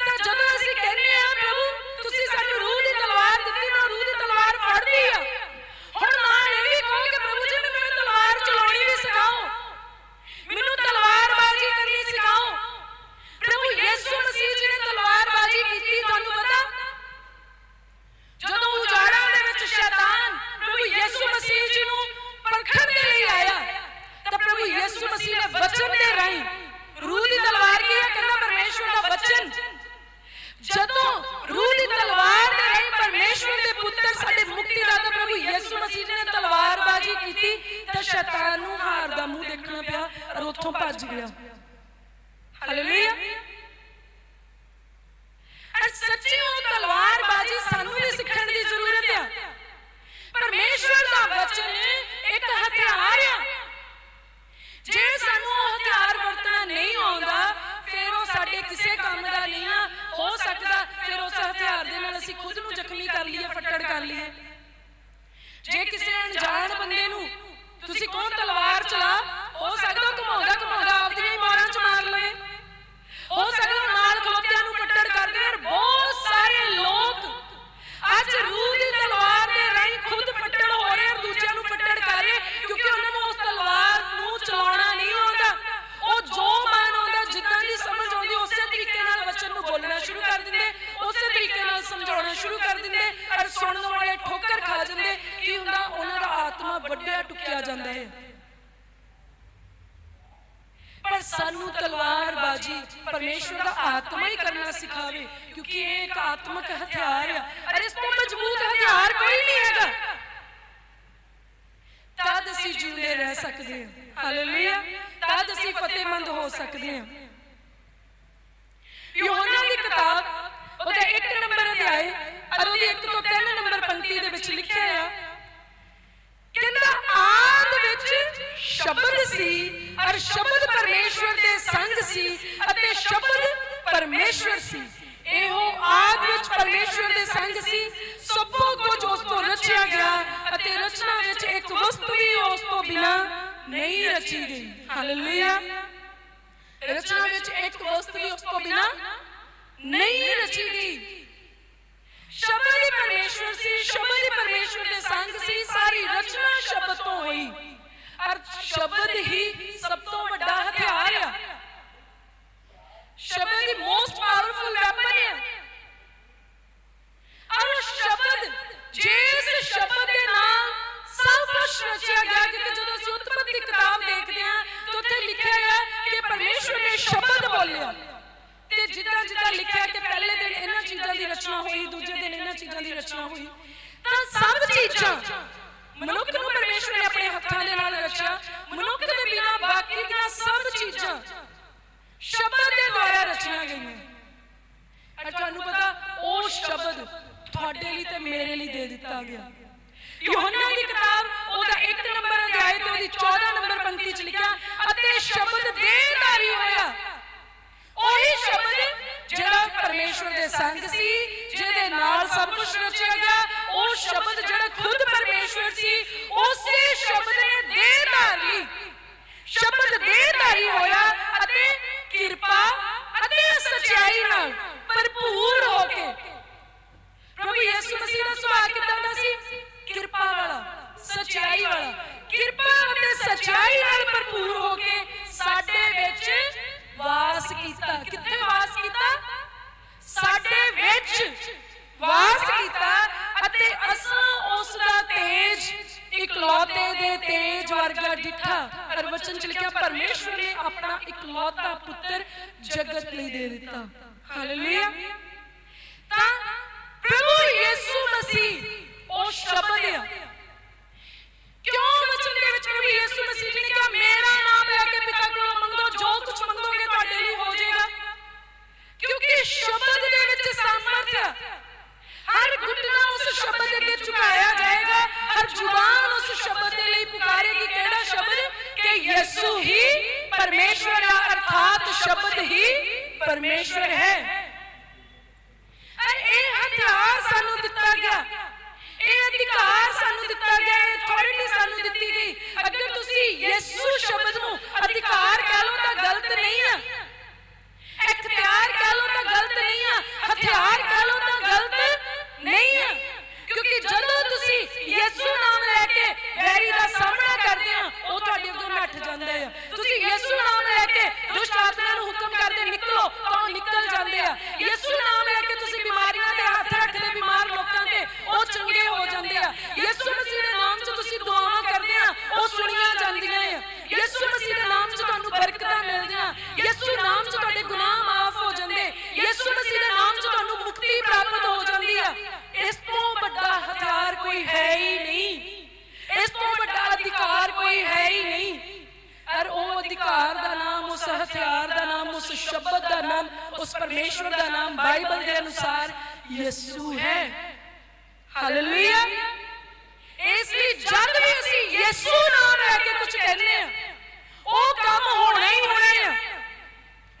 ਤਾਂ ਜਦੋਂ ਅਸੀਂ ਕਹਿੰਦੇ ਆ ਪ੍ਰਭੂ ਤੁਸੀਂ ਸਾਨੂੰ ਰੂਹ ਦੀ ਤਲਵਾਰ ਦਿੱਤੀ ਮੈਂ ਰੂਹ ਦੀ ਤਲਵਾਰ ਫੜਦੀ ਆ ਹੁਣ ਨਾਲ ਇਹ ਵੀ ਕਹੋ ਕਿ ਪ੍ਰਭੂ ਜੀ ਮੈਨੂੰ ਇਹ ਤਲਵਾਰ ਚਲਾਉਣੀ ਵੀ ਸਿਖਾਓ ਮੈਨੂੰ ਤਲਵਾਰਬਾਜ਼ੀ ਕਰਨੀ ਸਿਖਾਓ ਪ੍ਰਭੂ ਯਿਸੂ ਮਸੀਹ ਜੀ ਨੇ ਤਲਵਾਰਬਾਜ਼ੀ ਕੀਤੀ ਤੁਹਾਨੂੰ ਪਤਾ ਜਦੋਂ ਉਜਾੜਾਂ ਦੇ ਵਿੱਚ ਸ਼ੈਤਾਨ ਪ੍ਰਭੂ ਯਿਸੂ ਮਸੀਹ ਜੀ ਨੂੰ ਪਰਖਣ ਦੇ ਲਈ ਆਇਆ ਤਾਂ ਪ੍ਰਭੂ ਯਿਸੂ ਮਸੀਹ ਨੇ ਵਚਨ ਦੇ ਰਾਹੀਂ ਰੂਹ ਦੀ ਤਲਵਾਰ ਕੀ ਹੈ ਕਹਿੰਦਾ ਪਰਮੇਸ਼ਵਰ ਦਾ ਵਚਨ ਜਦੋਂ ਰੂਹ ਦੀ ਤਲਵਾਰ ਦੇ ਰਾਹੀਂ ਪਰਮੇਸ਼ਵਰ ਦੇ ਪੁੱਤਰ ਸਾਡੇ ਮੁਕਤੀਦਾਤਾ ਪ੍ਰਭੂ ਯਿਸੂ ਮਸੀਹ ਜੀ ਨੇ ਤਲਵਾਰਬਾਜ਼ੀ ਕੀਤੀ ਤਾਂ ਸ਼ੈਤਾਨ ਨੂੰ ਹਾਰ ਦਾ ਮੂੰਹ ਦੇਖਣਾ ਪਿਆ ਔਰ ਉੱਥੋਂ ਭੱਜ ਗਿਆ ਹਾਲੇਲੂਇਆ ਅਰ ਸੱਚੀ ਉਹ ਤਲਵਾਰਬਾਜ਼ੀ ਸਾਨੂੰ ਵੀ ਸਿੱਖਣ ਦੀ ਜ਼ਰੂਰਤ ਆ ਪਰਮੇਸ਼ਵਰ ਦਾ ਵਚਨ ਇੱਕ ਹਥਿਆਰ ਆ ਜੇ ਸਾਨੂੰ ਉਹ ਹਥਿਆਰ ਵਰਤਣਾ ਨਹੀਂ ਆਉਂਦਾ ਫਿਰ ਉਹ ਸਾਡੇ ਕਿਸੇ ਕੰਮ ਦਾ ਨਹੀਂ ਆ ਹੋ ਸਕਦਾ ਫਿਰ ਉਸ ਹਥਿਆਰ ਦੇ ਨਾਲ ਅਸੀਂ ਖੁਦ ਨੂੰ ਜ਼ਖਮੀ ਕਰ ਲਈਏ ਫੱਟੜ ਕਰ ਲਈਏ ਜੇ ਕਿਸੇ ਅਣਜਾਣ ਬੰਦੇ ਨੂੰ ਤੁਸੀਂ ਕੌਣ ਤਲਵਾਰ ਚਲਾ ਹੋ ਸਕਦਾ ਘੁਮਾਉਂਦਾ ਘੁਮਾਉਂਦਾ ਆਪਦੀਆਂ ਹੀ ਮਾਰਾਂ ਚ ਮਾਰ ਲਵੇ ਹੋ ਸਕਦਾ ਨਾਲ ਖਲੋਤਿਆਂ ਨੂੰ ਫੱਟੜ ਕਰ ਦੇਵੇ ਔਰ ਬਹੁਤ ਸਾਰੇ ਲੋਕ ਅੱਜ ਰੂਹ ਦੀ ਤਲਵਾਰ ਦੇ ਰਾਹੀਂ ਖੁਦ ਫੱਟੜ ਹੋ ਰਹੇ ਔਰ ਦੂਜਿਆਂ ਨੂੰ ਫੱਟੜ ਕਰ ਰਹੇ ਕਿਉਂਕਿ ਉਹਨਾਂ ਨੂੰ ਉਸ ਤਲਵਾਰ ਨੂੰ ਚਲਾਉਣਾ ਨਹੀਂ ਆਉਂਦਾ ਉਹ ਜੋ ਮਨ ਆਉਂਦਾ ਜਿੱਦਾਂ ਦੀ ਸਮਝ ਆਉਂਦੀ ਉਸੇ ਤਰੀਕੇ ਨਾਲ ਵਚਨ ਨੂੰ ਬੋਲਣਾ ਸ਼ੁਰੂ ਕਰ ਦਿੰਦੇ ਉਸੇ ਤਰੀਕੇ ਨਾਲ ਸਮਝਾਉਣਾ ਸ਼ੁਰੂ ਕਰ ਦਿੰਦੇ ਔਰ ਸੁਣਨ ਵਾਲੇ ਠੋਕਰ ਖਾ ਜਾਂਦੇ ਕੀ ਹੁੰਦਾ ਉਹਨਾਂ ਦਾ ਆਤਮਾ ਵੱਡਿਆ ਜਾਂਦਾ ਹੈ ਪਰ ਸਾਨੂੰ ਤਲਵਾਰਬਾਜ਼ੀ ਪਰਮੇਸ਼ਵਰ ਦਾ ਆਤਮਾ ਹੀ ਕਰਨਾ ਸਿਖਾਵੇ, ਕਿਉਂਕਿ ਇਹ ਇੱਕ ਆਤਮਿਕ ਹਥਿਆਰ ਆ ਅਰ ਇਸ ਤੋਂ ਮਜ਼ਬੂਤ ਹਥਿਆਰ ਕੋਈ ਨਹੀਂ ਹੈਗਾ। ਤਦ ਅਸੀਂ ਜਿਉਂਦੇ ਰਹਿ ਸਕਦੇ ਹਾਂ। ਹਾਲੇਲੂਇਆ ਤਦ ਅਸੀਂ ਫਤਿਹਮੰਦ ਹੋ ਸਕਦੇ ਹਾਂ। ਯੋਹਨਾ ਦੀ ਕਿਤਾਬ, ਉਹਦਾ 1 ਨੰਬਰ ਅਧਿਆਏ ਔਰ 1 ਤੋਂ 3 ਨੰਬਰ ਪੰਕਤੀ ਦੇ ਵਿੱਚ ਲਿਖਿਆ ਆ ਕਹਿੰਦਾ ਆਦ ਵਿੱਚ ਸ਼ਬਦ ਸੀ ਔਰ ਸ਼ਬਦ ਪਰਮੇਸ਼ਵਰ ਦੇ ਸੰਗ ਸੀ ਅਤੇ ਸ਼ਬਦ ਪਰਮੇਸ਼ਵਰ ਸੀ। ਇਹੋ ਆਦ ਵਿੱਚ ਪਰਮੇਸ਼ਵਰ ਦੇ ਸੰਗ ਸੀ। ਸਭੋ ਕੁਝ ਉਸ ਤੋਂ ਰਚਿਆ ਗਿਆ ਅਤੇ ਰਚਨਾ ਵਿੱਚ ਇੱਕ ਵਸਤੂ ਵੀ ਉਸ ਤੋਂ ਬਿਨਾ ਨਹੀਂ ਰਚੀ ਗਈ। ਹਾਲੇਲੂਇਆ ਰਚਨਾ ਵਿੱਚ ਇੱਕ ਵਸਤੂ ਵੀ ਉਸ ਤੋਂ ਬਿਨਾ ਨਹੀਂ ਰਚੀ ਗਈ। ਸ਼ਬਦ ਹੀ ਪਰਮੇਸ਼ਵਰ ਸੀ, ਸ਼ਬਦ ਹੀ ਪਰਮੇਸ਼ਵਰ ਦੇ ਸੰਗ ਸੀ, ਸਾਰੀ ਰਚਨਾ ਸ਼ਬਦ ਤੋਂ ਹੋਈ। ਅਰ ਸ਼ਬਦ ਹੀ ਸਭ ਤੋਂ ਵੱਡਾ ਹਥਿਆਰ ਆ। ਸ਼ਬਦ ਹੀ ਮੋਸਟ ਪਾਵਰਫੁਲ ਵੈਪਨ ਹੈ ਅਰ ਸ਼ਬਦ ਜਿਸ ਸ਼ਬਦ ਦੇ ਨਾਲ ਸਭ ਕੁਝ ਰਚਿਆ ਗਿਆ ਕਿ ਜਦੋਂ ਅਸੀਂ ਉਤਪਤੀ ਕਿਤਾਬ ਦੇਖਦੇ ਹਾਂ, ਤਾਂ ਉੱਥੇ ਲਿਖਿਆ ਹੈ ਕਿ ਪਰਮੇਸ਼ਵਰ ਨੇ ਸ਼ਬਦ ਬੋਲਿਆ। ਤੇ ਜਿੱਦਾਂ ਜਿੱਦਾਂ ਲਿਖਿਆ ਕਿ ਪਹਿਲੇ ਦਿਨ ਇਹਨਾਂ ਚੀਜ਼ਾਂ ਦੀ ਰਚਨਾ ਹੋਈ, ਦੂਜੇ ਦਿਨ ਇਹਨਾਂ ਚੀਜ਼ਾਂ ਦੀ ਰਚਨਾ ਹੋਈ, ਤਾਂ ਸਭ ਚੀਜ਼ਾਂ ਮਨੁੱਖ ਨੂੰ ਪਰਮੇਸ਼ਵਰ ਨੇ ਆਪਣੇ ਹੱਥਾਂ ਦੇ ਨਾਲ ਰਚਿਆ। ਮਨੁੱਖ ਦੇ ਬਿਨਾ ਬਾਕੀ ਦੀਆਂ ਸਭ ਚੀਜ਼ਾਂ ਸ਼ਬਦ ਦੇ ਦੁਆਰਾ ਰਚੀਆਂ ਗਈਆਂ। ਤੁਹਾਨੂੰ ਪਤਾ, ਉਹ ਸ਼ਬਦ ਤੁਹਾਡੇ ਲਈ ਤੇ ਮੇਰੇ ਲਈ ਦੇ ਦਿੱਤਾ ਗਿਆ ਯੋਹੰਨਾ ਦੀ ਕਿਤਾਬ ਉਹਦਾ 1 ਨੰਬਰ ਅਧਿਆਇ ਤੇ ਉਹਦੀ 14 ਨੰਬਰ ਪੰਕਤੀ ਚ ਲਿਖਿਆ ਅਤੇ ਸ਼ਬਦ ਦੇਹਧਾਰੀ ਹੋਇਆ ਉਹੀ ਸ਼ਬਦ ਜਿਹੜਾ ਪਰਮੇਸ਼ਵਰ ਦੇ ਸੰਗ ਸੀ, ਜਿਹਦੇ ਨਾਲ ਸਭ ਕੁਝ ਰਚਿਆ ਗਿਆ, ਉਹ ਸ਼ਬਦ ਜਿਹੜਾ ਖੁਦ ਪਰਮੇਸ਼ਵਰ ਸੀ, ਉਸੇ ਸ਼ਬਦ ਨੇ ਦੇਹ ਧਾਰ ਲਈ ਸ਼ਬਦ ਦੇਹਧਾਰੀ ਹੋਇਆ ਅਤੇ ਕਿਰਪਾ ਅਤੇ ਸਚਾਈ ਨਾਲ ਭਰਪੂਰ ਹੋ ਕੇ। ਪ੍ਰਭੂ ਯਿਸੂ ਮਸੀਹ ਦਾ ਸੁਭਾਅ ਕਿਦਾਂ ਦਾ ਸੀ? ਕਿਰਪਾ ਵਾਲਾ, ਸਚਾਈ ਵਾਲਾ। ਕਿਰਪਾ ਅਤੇ ਸਚਾਈ ਨਾਲ ਭਰਪੂਰ ਹੋ ਕੇ ਸਾਡੇ ਵਿੱਚ ਵਾਸ ਕੀਤਾ। ਕਿੱਥੇ ਵਾਸ ਕੀਤਾ? ਸਾਡੇ ਵਿੱਚ ਵਾਸ ਕੀਤਾ ਅਤੇ ਅਸਾਂ ਉਸ ਦਾ ਤੇਜ, ਇਕਲੌਤੇ ਦੇ ਤੇਜ ਵਰਗਾ ਡਿੱਠਾ ਹਰ ਵਚਨ ਚ ਲਿਖਿਆ, ਪਰਮੇਸ਼ਵਰ ਨੇ ਆਪਣਾ ਇਕਲੌਤਾ ਪੁੱਤਰ ਜਗਤ ਲਈ ਦੇ ਦਿੱਤਾ। ਹਾਲੇਲੂਇਆ ਤਾਂ ਪ੍ਰਭੂ ਮਸੀਹ, ਉਹ ਸ਼ਬਦ ਆ ਕਿਉਂ ਵਚਨ ਦੇ ਵਿੱਚ ਪ੍ਰਭੂ ਯਿਸੂ ਮਸੀਹ ਜੀ ਨੇ ਕਿਹਾ ਮੇਰਾ ਨਾਮ ਲੈ ਕੇ ਪਿਤਾ ਕੋਲੋਂ ਮੰਗੋ ਜੋ ਕੁਝ ਮੰਗੋਗੇ ਤੁਹਾਡੇ ਲਈ ਹੋ ਜਾਏਗਾ ਕਿਉਂਕਿ ਸ਼ਬਦ ਦੇ ਵਿੱਚ ਸਮਰਥ ਆ ਹਰ ਘੁਟਨਾ ਉਸ ਸ਼ਬਦ ਦੇ ਅੱਗੇ ਝੁਕਾਇਆ ਜਾਏਗਾ ਹਰ ਜ਼ੁਬਾਨ ਉਸ ਸ਼ਬਦ ਦੇ ਲਈ ਪੁਕਾਰੇਗੀ ਕਿਹੜਾ ਸ਼ਬਦ ਕਿ ਯਿਸੂ ਹੀ ਪਰਮੇਸ਼ਵਰ ਹੈ ਅਰਥਾਤ ਸ਼ਬਦ ਹੀ ਪਰਮੇਸ਼ਵਰ ਹੈ ਅਰ ਇਹ ਹਥਿਆਰ ਸਾਨੂੰ ਦਿੱਤਾ ਗਿਆ ਇਹ ਅਧਿਕਾਰ ਸਾਨੂੰ ਦਿੱਤਾ ਗਿਆ ਇਹ ਅਥਾਰਟੀ ਸਾਨੂੰ ਦਿੱਤੀ ਗਈ ਅਗਰ ਤੁਸੀਂ ਯਿਸੂ ਸ਼ਬਦ ਨੂੰ ਅਧਿਕਾਰ ਕਹ ਲਓ ਤਾਂ ਗਲਤ ਨਹੀਂ ਆ ਇਖਤਿਆਰ ਕਹ ਲਓ ਤਾਂ ਗਲਤ ਨਹੀਂ ਆ ਹਥਿਆਰ ਕਹ ਲਓ ਤਾਂ ਗਲਤ ਨਹੀਂ ਆ ਕਿਉਂਕਿ ਜਦੋਂ ਤੁਸੀਂ ਯਿਸੂ ਨਾਮ ਲੈ ਕੇ ਵੈਰੀ ਦਾ ਸਾਹਮਣਾ ਕਰਦੇ ਆ, ਉਹ ਤੁਹਾਡੇ ਅੱਗੇ ਨੱਠ ਜਾਂਦੇ ਆ। ਤੁਸੀਂ ਯਿਸੂ ਨਾਮ ਲੈ ਕੇ ਦੁਸ਼ਟ ਆਤਮਾ ਨੂੰ ਹੁਕਮ ਕਰਦੇ ਨਿਕਲੋ, ਤਾਂ ਉਹ ਨਿਕਲ ਜਾਂਦੇ ਆ। ਯਿਸੂ ਨਾਮ ਲੈ ਕੇ ਤੁਸੀਂ ਬਿਮਾਰੀਆਂ ਤੇ ਹੱਥ ਰੱਖਦੇ, ਬਿਮਾਰ ਲੋਕਾਂ ਤੇ, ਉਹ ਚੰਗੇ ਹੋ ਜਾਂਦੇ ਆ। ਯਿਸੂ ਮਸੀਹ ਦੇ ਨਾਮ 'ਚ ਤੁਸੀਂ ਦੁਆਵਾਂ ਕਰਦੇ ਆ, ਉਹ ਸੁਣੀਆਂ ਜਾਂਦੀਆਂ ਆ। ਯਿਸੂ ਮਸੀਹ ਦੇ ਨਾਮ 'ਚ ਤੁਹਾਨੂੰ ਬਰਕਤਾਂ ਮਿਲਦੀਆਂ। ਯਿਸੂ ਨਾਮ 'ਚ ਤੁਹਾਡੇ ਗੁਨਾਹ ਮਾਫ ਹੋ ਜਾਂਦੇ। ਯਿਸੂ ਮਸੀਹ ਦੇ ਨਾਮ 'ਚ ਤੁਹਾਨੂੰ ਮੁਕਤੀ ਪ੍ਰਾਪਤ ਹੋ ਜਾਂਦੀ ਆ। ਇਸ ਤੋਂ ਵੱਡਾ ਹਥਿਆਰ ਕੋਈ ਹੈ ਹੀ ਨਹੀਂ। ਇਸ ਤੋਂ ਵੱਡਾ ਅਧਿਕਾਰ ਕੋਈ ਹੈ ਹੀ ਨਹੀਂ। ਔਰ ਉਹ ਅਧਿਕਾਰ ਦਾ ਨਾਮ, ਉਸ ਹਥਿਆਰ ਦਾ ਨਾਮ, ਉਸ ਸ਼ਬਦ ਦਾ ਨਾਮ, ਉਸ ਪਰਮੇਸ਼ਵਰ ਦਾ ਨਾਮ, ਬਾਈਬਲ ਦੇ ਅਨੁਸਾਰ ਯਿਸੂ ਹੈ। ਹਾਲੇਲੂਇਆ ਇਸ ਲਈ ਜਦ ਵੀ ਅਸੀਂ ਯਿਸੂ ਨਾਮ ਲੈ ਕੇ ਕੁਝ ਕਹਿੰਦੇ ਆ ਉਹ ਕੰਮ ਹੋਣਾ ਹੀ ਹੋਣਾ ਆ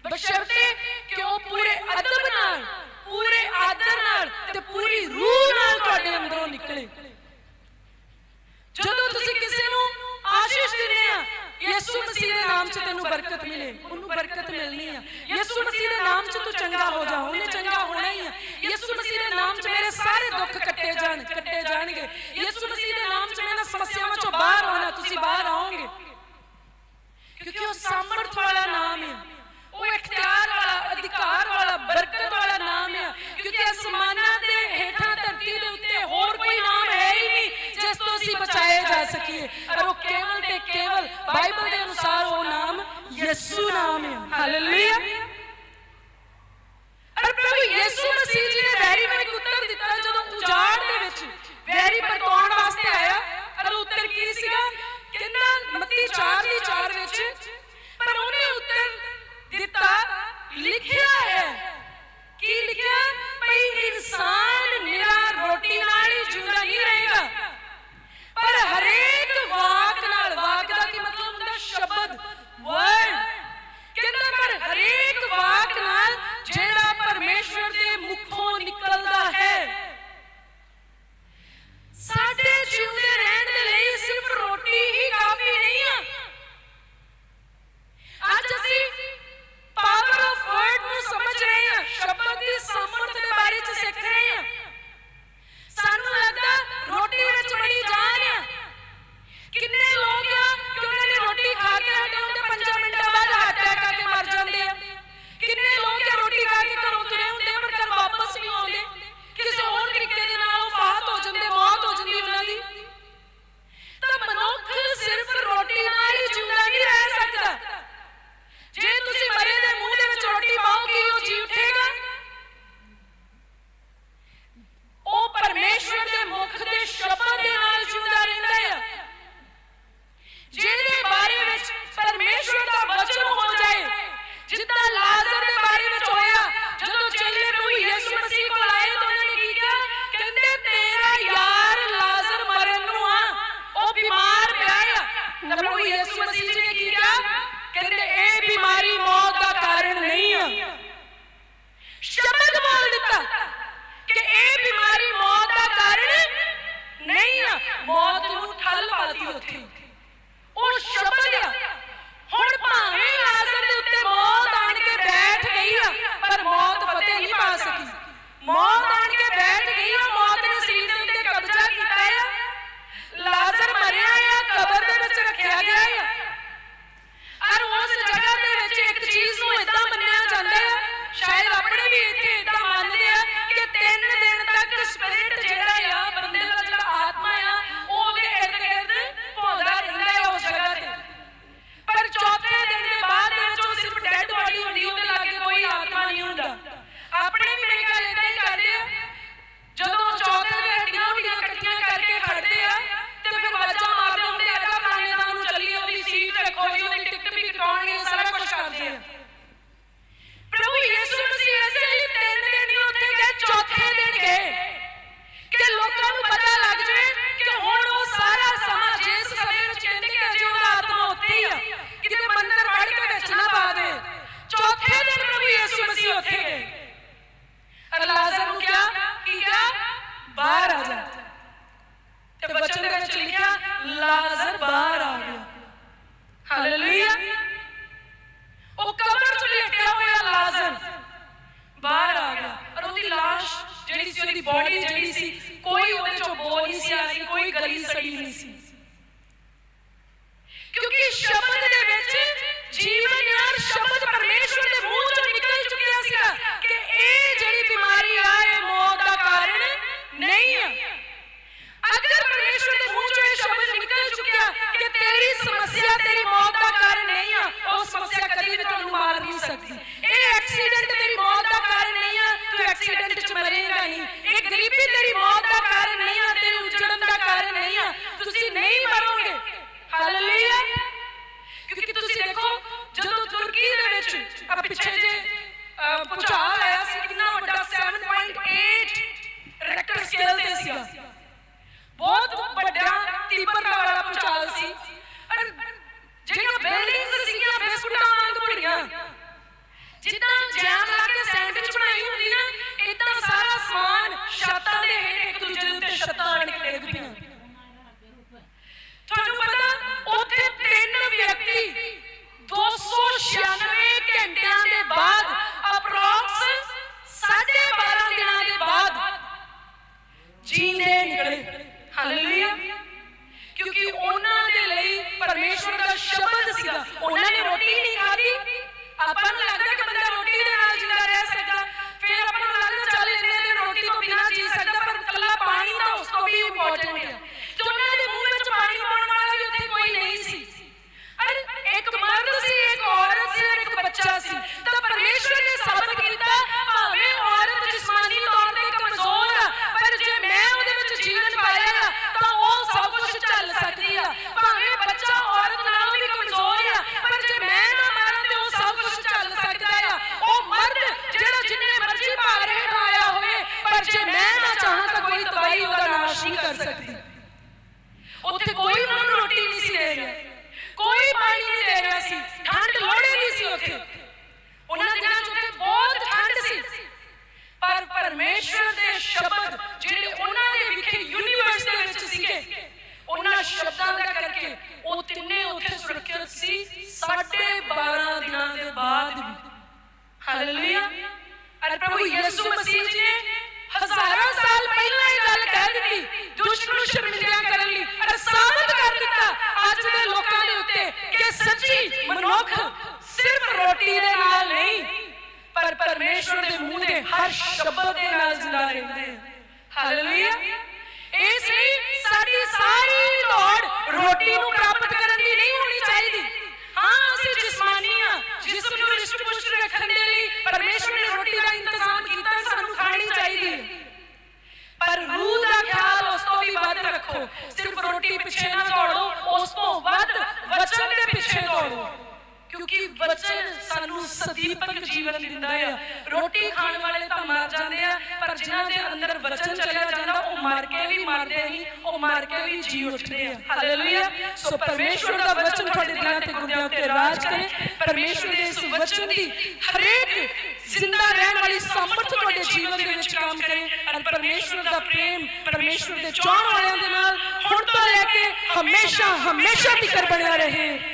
ਬਸ਼ਰਤੇ ਕਿ ਉਹ ਪੂਰੇ ਅਦਬ ਨਾਲ, ਪੂਰੇ ਆਦਰ ਨਾਲ ਤੇ ਪੂਰੀ ਰੂਹ ਨਾਲ ਤੁਹਾਡੇ ਅੰਦਰੋਂ ਨਿਕਲੇ। ਜਦੋਂ ਤੁਸੀਂ ਕਿਸੇ ਨੂੰ ਆਸ਼ੀਸ਼ ਦਿੰਦੇ ਆ, ਯਿਸੂ ਮਸੀਹ ਦੇ ਨਾਮ 'ਚ ਤੈਨੂੰ ਬਰਕਤ ਮਿਲੇ, ਉਹਨੂੰ ਬਰਕਤ ਮਿਲਣੀ ਆ। ਯਿਸੂ ਮਸੀਹ ਦੇ ਨਾਮ 'ਚ ਤੂੰ ਚੰਗਾ ਹੋ ਜਾ, ਉਹਨੇ ਚੰਗਾ ਹੋਣਾ ਹੀ ਆ। ਯਿਸੂ ਮਸੀਹ ਦੇ ਨਾਮ 'ਚ ਮੇਰੇ ਸਾਰੇ ਦੁੱਖ ਕੱਟੇ ਜਾਣ, ਕੱਟੇ ਜਾਣਗੇ। ਯਿਸੂ ਮਸੀਹ ਦੇ ਨਾਮ 'ਚ ਮੈਂ ਸਮੱਸਿਆਵਾਂ 'ਚੋਂ ਬਾਹਰ ਆਉਣਾ ਤੁਸੀਂ ਬਾਹਰ ਆਓਗੇ। ਕਿਉਂਕਿ ਉਹ ਸਾਮਰਥ ਨਾਮ ਦਾ ਨਜ਼ਰ ਬਾਹਰ ਆ ਗਿਆ। ਹਾਲੇਲੂਇਆ ਉਹ ਕਬਰ ਚ ਲੇਟਿਆ ਹੋਇਆ ਲਾਜ਼ਰ। ਬਾਹਰ ਆ ਗਿਆ। ਪਰ ਉਹਦੀ লাশ ਜਿਹੜੀ ਸੀ, ਉਹਦੀ ਬਾਡੀ ਜਿਹੜੀ ਸੀ, ਕੋਈ ਉਹਦੇ ਚੋਂ ਬੋ ਨਹੀਂ ਸੀ ਆ ਰਹੀ, ਕੋਈ ਗਲੀ ਸੜੀ ਨਹੀਂ ਸੀ। ਕਿਉਂਕਿ ਸ਼ਬਦ ਦੇ ਵਿੱਚ ਜੀਵਨ ਯਾਰ ਸ਼ਬਦ ਪਰਮੇਸ਼ਵਰ ਦੇ ਮੂੰਹ ਚੋਂ ਨਿਕਲ ਚੁੱਕਿਆ ਸੀਗਾ ਕਿ ਇਹ ਜਿਹੜੀ ਬਿਮਾਰੀ ਆ, ਇਹ ਮੌਤ ਦਾ ਕਾਰਨ ਨਹੀਂ ਹੈ ਸਮੱਸਿਆ ਤੇਰੀ ਮੌਤ ਦਾ ਕਾਰਨ ਨਹੀਂ ਆ ਉਹ ਸਮੱਸਿਆ ਕਦੀ ਵੀ ਤੁਹਾਨੂੰ ਮਾਰ ਨਹੀਂ ਸਕਦੀ ਇਹ ਐਕਸੀਡੈਂਟ ਤੇਰੀ ਮੌਤ ਦਾ ਕਾਰਨ ਨਹੀਂ ਆ ਤੂੰ ਐਕਸੀਡੈਂਟ 'ਚ ਮਰੇਗਾ ਨਹੀਂ ਇਹ ਗਰੀਬੀ ਤੇਰੀ ਮੌਤ ਦਾ ਕਾਰਨ ਨਹੀਂ ਆ ਤੇਰੇ ਉਜੜਨ ਦਾ ਕਾਰਨ ਨਹੀਂ ਆ ਤੁਸੀਂ ਨਹੀਂ ਮਰੋਗੇ ਹਾਲੇਲੂਇਆ ਕਿਉਂਕਿ ਤੁਸੀਂ ਦੇਖੋ ਜਦੋਂ ਤੁਰਕੀ ਦੇ ਵਿੱਚ ਆ ਪਿੱਛੇ ਜੇ ਅਹ, ਭੂਚਾਲ ਆਇਆ ਸੀ ਕਿੰਨਾ ਵੱਡਾ 7.8 ਰੈਕਟਰ ਸਕੇਲ ਤੇ ਸੀਗਾ ਬਹੁਤ ਵੱਡਾ ਤੀਬਰਤਾ ਵਾਲਾ ਭੂਚਾਲ ਸੀ ਔਰ ਜਿਹੜੀਆਂ ਬਿਲਡਿੰਗਸ ਸੀਗੀਆਂ ਬਿਸਕੁਟਾਂ ਵਾਂਗ ਬਣੀਆਂ ਜਿੱਦਾਂ ਜੈਮ ਲਾ ਕੇ ਸੈਂਡਵਿਚ ਬਣਾਈ ਹੁੰਦੀ ਨਾ ਇਦਾਂ ਸਾਰਾ ਸਮਾਨ ਛੱਤਾਂ ਦੇ ਹੇਠ ਇੱਕ ਦੂਜੇ ਦੇ ਉੱਤੇ ਛੱਤਾਂ ਆਣ ਕੇ ਡਿੱਗ ਪਈਆਂ ਤੁਹਾਨੂੰ ਪਤਾ ਉੱਥੇ ਤਿੰਨ ਵਿਅਕਤੀ 296 ਘੰਟਿਆਂ ਦੇ ਬਾਅਦ ਅਪਰੋਕਸ 12.5 ਦਿਨਾਂ ਦੇ ਬਾਅਦ ਜੀਂਦੇ ਨਿਕਲੇ ਹਾਲੇਲੂਇਆ ਕਿਉਂਕਿ ਉਹਨਾਂ ਦੇ ਲਈ ਪਰਮੇਸ਼ਵਰ ਦਾ ਸ਼ਬਦ ਸੀਗਾ। ਉਹਨਾਂ ਨੇ ਰੋਟੀ ਨਹੀਂ ਖਾਧੀ। ਆਪਾਂ ਨੂੰ ਲੱਗਦਾ ਕਿ ਬੰਦਾ ਰੋਟੀ ਦੇ ਨਾਲ ਜਿੰਦਾ ਰਹਿ ਸਕਦਾ ਫਿਰ ਆਪਾਂ ਨੂੰ ਲੱਗਦਾ ਚੱਲ ਇੰਨੇ ਦਿਨ ਰੋਟੀ ਤੋਂ ਬਿਨਾਂ ਜੀ ਸਕਦਾ ਪਰ ਕੱਲਾ ਪਾਣੀ ਤਾਂ ਉਸ ਤੋਂ ਵੀ ਇੰਪੋਰਟੈਂਟ ਹੈ ਤੇ ਉਹਨਾਂ ਦੇ ਮੂੰਹ ਵਿੱਚ ਪਾਣੀ ਪਾਉਣ ਵਾਲਾ ਵੀ ਉੱਥੇ ਕੋਈ ਨਹੀਂ ਸੀ ਅਰੇ ਇੱਕ ਮਰਦ ਸੀ ਇੱਕ ਔਰਤ ਸੀ ਔਰ ਇੱਕ ਬੱਚਾ ਸੀ ਤਾਂ ਪਰਮੇਸ਼ਵਰ ਨੇ ਸਾਬਤ ਕੀਤਾ ਭਾਵੇਂ ਔਰਤ ਜਿਸਮਾਨੀ ਤੌਰ ਤੇ ਕਮਜ਼ੋਰ ਆ ਪਰ ਜੇ ਮੈਂ ਉਹਦੇ ਵਿੱਚ ਜੀਵਨ ਪਾਇਆ ਆ ਤਾਂ ਉਹ ਸਭ ਕੁਝ ਝੱਲ ਸਕਦੀ ਆ ਭਾਵੇਂ ਬੱਚਾ ਔਰਤ ਨਾਲੋਂ ਵੀ ਕਮਜ਼ੋਰ ਆ ਪਰ ਜੇ ਮੈਂ ਨਾ ਮਾਰਾਂ ਤੇ ਉਹ ਸਭ ਕੁਝ ਝੱਲ ਸਕਦਾ ਆ ਉਹ ਮਰਦ ਜਿਹੜਾ ਜਿੰਨੇ ਮਰਜ਼ੀ ਭਾਰ ਹੇਠ ਆਇਆ ਹੋਵੇ ਪਰ ਜੇ ਮੈਂ ਨਾ ਚਾਹਾਂ ਤਾਂ ਕੋਈ ਤਬਾਈ ਉਹਦਾ ਨਾਸ਼ ਨਹੀਂ ਕਰ ਸਕਦੀ। ਉੱਥੇ ਕੋਈ ਉਹਨਾਂ ਨੂੰ ਰੋਟੀ ਨਹੀਂ ਸੀ ਦੇ ਰਿਹਾ। ਕੋਈ ਪਾਣੀ ਨਹੀਂ ਦੇ ਰਿਹਾ ਸੀ। ਠੰਡ ਲੋੜੇ ਨਹੀਂ ਸੀ ਉੱਥੇ। ਉਹਨਾਂ ਦਿਨਾਂ 'ਚ ਉੱਥੇ ਬਹੁਤ ਠੰਡ ਸੀ। ਪਰ ਪਰਮੇਸ਼ਵਰ ਦੇ ਸ਼ਬਦ ਜਿਹੜੇ ਉਹਨਾਂ ਦੇ ਵਿਖੇ ਯੂਨੀਵਰਸ ਦੇ ਵਿੱਚ ਸੀਗੇ ਉਹਨਾਂ ਸ਼ਬਦਾਂ ਦਾ ਕਰਕੇ ਉਹ ਤਿੰਨੇ ਉੱਥੇ ਸੁਰੱਖਿਅਤ ਸੀ 12.5 ਦਿਨਾਂ ਦੇ ਬਾਅਦ ਵੀ। ਹਾਲੇਲੂਇਆ ਅਰ ਪ੍ਰਭੂ ਯਿਸੂ ਮਸੀਹ ਜੀ ਨੇ ਹਜ਼ਾਰਾਂ ਸਾਲ ਪਹਿਲਾਂ ਇਹ ਗੱਲ ਕਹਿ ਦਿੱਤੀ ਦੁਸ਼ਟ ਨੂੰ ਸ਼ਰਮਿੰਦਾ ਕਰਨ ਲਈ ਅਰ ਸਾਬਤ ਕਰ ਦਿੱਤਾ ਅੱਜ ਦੇ ਲੋਕਾਂ ਦੇ ਉੱਤੇ ਕਿ ਸੱਚੀ ਮਨੁੱਖ ਸਿਰਫ ਰੋਟੀ ਦੇ ਨਾਲ ਨਹੀਂ, ਪਰ ਪਰਮੇਸ਼ਵਰ ਦੇ ਮੂੰਹ ਦੇ ਹਰ ਸ਼ਬਦ ਦੇ ਨਾਲ ਜ਼ਿੰਦਾ ਰਹਿੰਦੇ ਹਨ ਇਸ ਲਈ ਸਾਡੀ ਸਾਰੀ ਦੌੜ ਰੋਟੀ ਨੂੰ ਪ੍ਰਾਪਤ ਕਰਨ ਦੀ ਨਹੀਂ ਹੋਣੀ ਚਾਹੀਦੀ ਹਾਂ ਅਸੀਂ ਜਿਸਮਾਨੀ ਆ ਜਿਸਮ ਨੂੰ ਰਿਸ਼ਟ ਪੁਸ਼ਟ ਰੱਖਣ ਦੇ ਲਈ ਪਰਮੇਸ਼ਵਰ ਨੇ ਰੋਟੀ ਦਾ ਇੰਤਜ਼ਾਮ ਕੀਤਾ ਸਾਨੂੰ ਖਾਣੀ ਚਾਹੀਦੀ ਹੈ ਪਰ ਰੂਹ ਦਾ ਖਿਆਲ ਉਸ ਤੋਂ ਵੀ ਵੱਧ ਰੱਖੋ ਸਿਰਫ ਰੋਟੀ ਪਿੱਛੇ ਨਾ ਦੌੜੋ, ਉਸ ਤੋਂ ਵੱਧ ਵਚਨ ਦੇ ਪਿੱਛੇ ਦੌੜੋ। ਕਿਉਂਕਿ ਵਚਨ ਸਾਨੂੰ ਸਦੀਪਕ ਜੀਵਨ ਦਿੰਦਾ ਆ। ਰੋਟੀ ਖਾਣ ਵਾਲੇ ਤਾਂ ਮਰ ਜਾਂਦੇ ਆ, ਪਰ ਜਿਨ੍ਹਾਂ ਦੇ ਅੰਦਰ ਵਚਨ ਚਲਿਆ ਜਾਂਦਾ, ਉਹ ਮਾਰ ਕੇ ਵੀ ਮਰਦੇ ਨਹੀਂ, ਉਹ ਮਾਰ ਕੇ ਵੀ ਜੀ ਉੱਠਦੇ ਆ। ਹਾਲੇਲੂਇਆ। ਸੋ ਪਰਮੇਸ਼ਵਰ ਦਾ ਵਚਨ ਤੁਹਾਡੇ ਦਿਲਾਂ ਤੇ ਗੁਰਦਿਆਂ ਉੱਤੇ ਰਾਜ ਕਰੇ। ਪਰਮੇਸ਼ਵਰ ਦੇ ਇਸ ਵਚਨ ਦੀ ਹਰੇਕ ਜ਼ਿੰਦਾ ਰਹਿਣ ਵਾਲੀ ਸਮਰਥ ਤੁਹਾਡੇ ਜੀਵਨ ਦੇ ਵਿੱਚ ਕੰਮ ਕਰੇ ਔਰ ਪਰਮੇਸ਼ਵਰ ਦਾ ਪ੍ਰੇਮ ਪਰਮੇਸ਼ਵਰ ਦੇ ਚਾਹਣ ਵਾਲਿਆਂ ਦੇ ਨਾਲ ਹੁਣ ਤੋਂ ਲੈ ਕੇ ਹਮੇਸ਼ਾ ਹਮੇਸ਼ਾ ਤੱਕ ਬਣਿਆ ਰਹੇ।